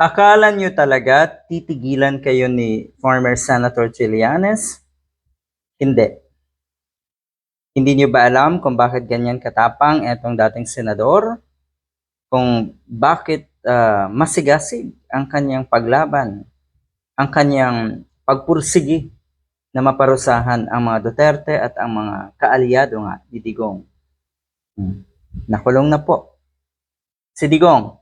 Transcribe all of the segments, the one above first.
Akala nyo talaga titigilan kayo ni former Senator Trillanes? Hindi. Hindi nyo ba alam kung bakit ganyan katapang etong dating senador? Kung bakit ah, masigasig ang kanyang paglaban, ang kanyang pagpursigi na maparusahan ang mga Duterte at ang mga kaalyado nga ni Digong. Hmm. Nakulong na po. Si Digong,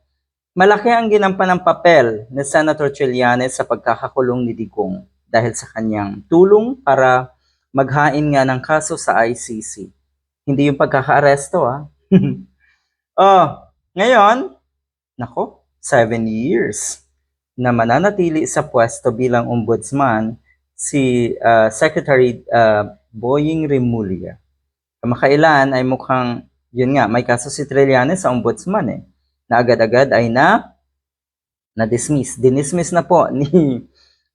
malaki ang ginampan ng papel ni Senator Trillanes sa pagkakakulong ni Digong dahil sa kanyang tulong para maghain nga ng kaso sa ICC. Hindi yung pagkakaaresto ah. oh, ngayon, nako, seven years na mananatili sa pwesto bilang ombudsman si ah, Secretary ah, Boying Remulla. Kamakailan ay mukhang, yun nga, may kaso si Trillanes sa ombudsman eh, na agad-agad ay na na-dismiss. Dinismiss na po ni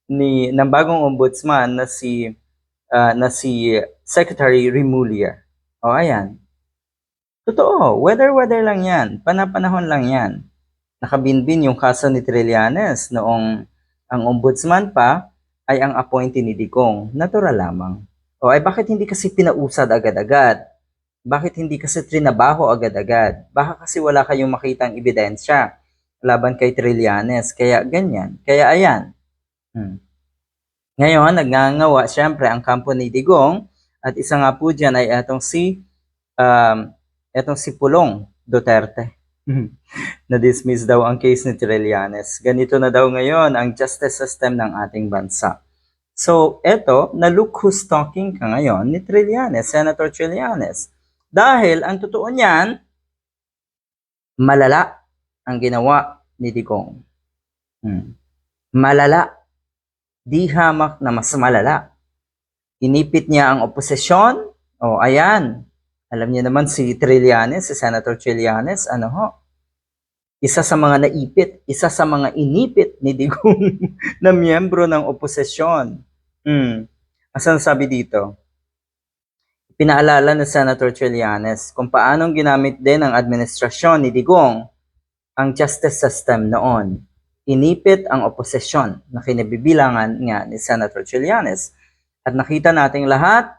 ni ng bagong ombudsman na si ah, na si Secretary Remulla. O ayan. Totoo, weather-weather lang yan. Panapanahon lang yan. Nakabinbin yung kaso ni Trillanes noong ang ombudsman pa ay ang appointee ni Digong. Natural lamang. O ay bakit hindi kasi pinausad agad-agad? Bakit hindi kasi trinabaho agad-agad? Baka kasi wala kayong makitang ebidensya laban kay Trillanes. Kaya ganyan. Kaya ayan. Hmm. Ngayon, nagngangawa siyempre ang kampo ni Digong at isa nga po dyan ay etong si um, etong si Pulong Duterte. Na-dismiss daw ang case ni Trillanes. Ganito na daw ngayon ang justice system ng ating bansa. So, eto, na-look who's talking ka ngayon ni Trillanes, Senator Trillanes. Dahil ang totoo niyan, malala ang ginawa ni Digong. Hmm. Malala. Di hamak na mas malala. Inipit niya ang oposisyon. O, ayan. Alam niyo naman si Trillanes, si Senator Trillanes, ano ho? Isa sa mga naipit, isa sa mga inipit ni Digong na miyembro ng oposisyon. Hmm. Asan sabi dito? Pinaalala ni Senator Trillanes kung paanong ginamit din ng administrasyon ni Digong ang justice system noon. Inipit ang oposisyon na kinabibilangan nga ni Senator Trillanes. At nakita nating lahat,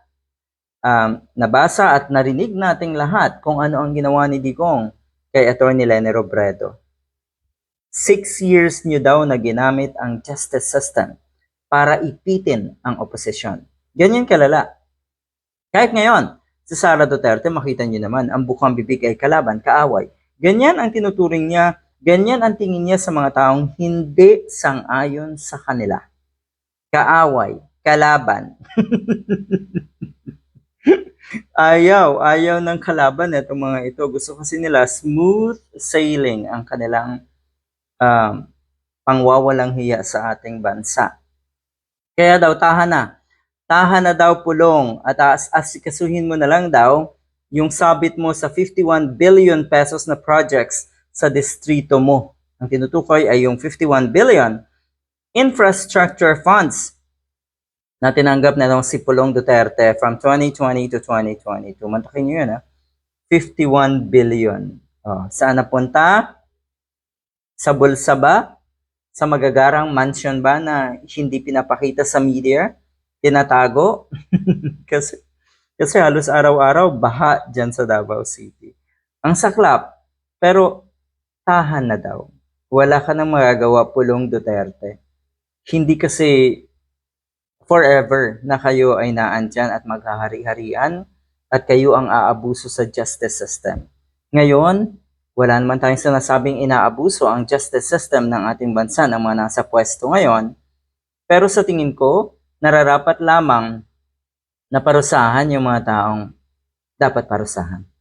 um, nabasa at narinig nating lahat kung ano ang ginawa ni Digong kay Atty. Lene Robredo. Six years niyo daw na ginamit ang justice system para ipitin ang oposisyon. Ganyan kalala. Kahit ngayon, si Sara Duterte, makita niyo naman, ang bukang bibig ay kalaban, kaaway. Ganyan ang tinuturing niya, ganyan ang tingin niya sa mga taong hindi sang-ayon sa kanila. Kaaway, kalaban. ayaw, ayaw ng kalaban itong mga ito. Gusto kasi nila smooth sailing ang kanilang um, pangwawalang hiya sa ating bansa. Kaya daw, tahan na. Tahan na daw pulong at as asikasuhin mo na lang daw yung sabit mo sa 51 billion pesos na projects sa distrito mo. Ang tinutukoy ay yung 51 billion infrastructure funds na tinanggap na si Pulong Duterte from 2020 to 2022. Mantakin nyo yun, ha? 51 billion. Oh, saan napunta? Sa bulsa ba? Sa magagarang mansion ba na hindi pinapakita sa media? Tinatago? kasi, kasi halos araw-araw baha dyan sa Davao City. Ang saklap, pero tahan na daw. Wala ka nang magagawa pulong Duterte. Hindi kasi forever na kayo ay naandyan at maghahari-harian at kayo ang aabuso sa justice system. Ngayon, wala naman tayong sinasabing inaabuso ang justice system ng ating bansa ng mga nasa pwesto ngayon. Pero sa tingin ko, nararapat lamang na parusahan yung mga taong dapat parusahan.